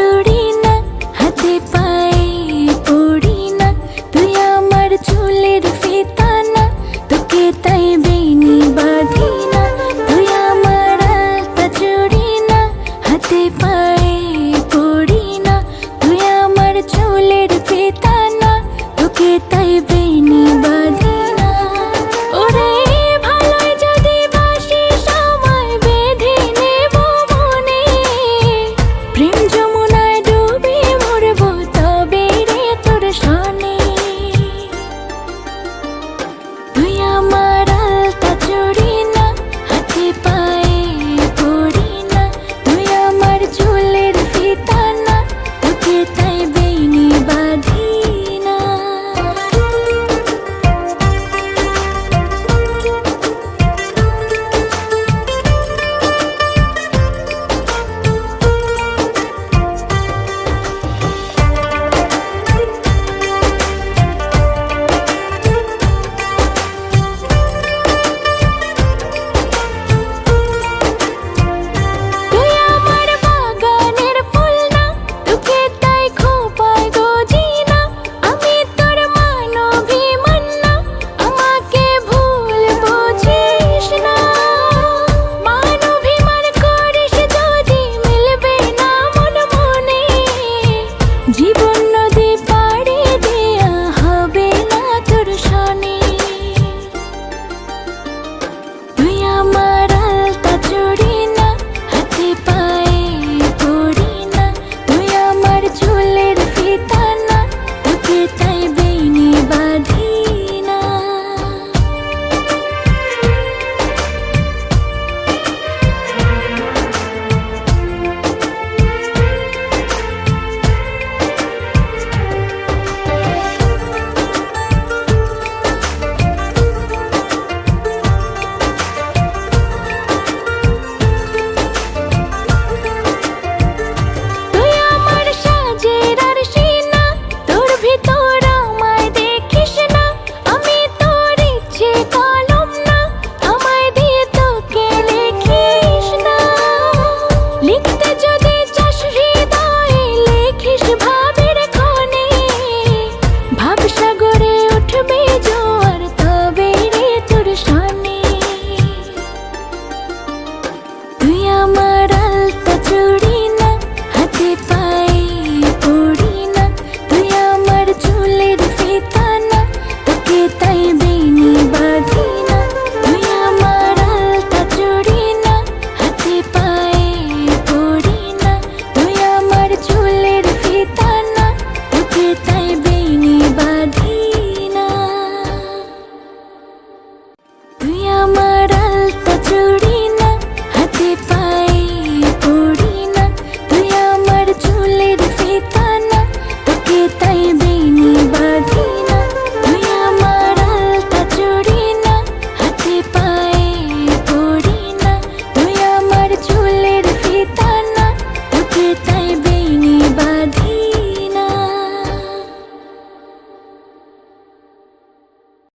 জড়ি হাতে পায়ে পড়ি না তুই আমার তোকে তাই বেনি বাঁধি না তুই আমার হাতে পায়ে পড়ি না তুই আমার তোকে তাই বেনি তাই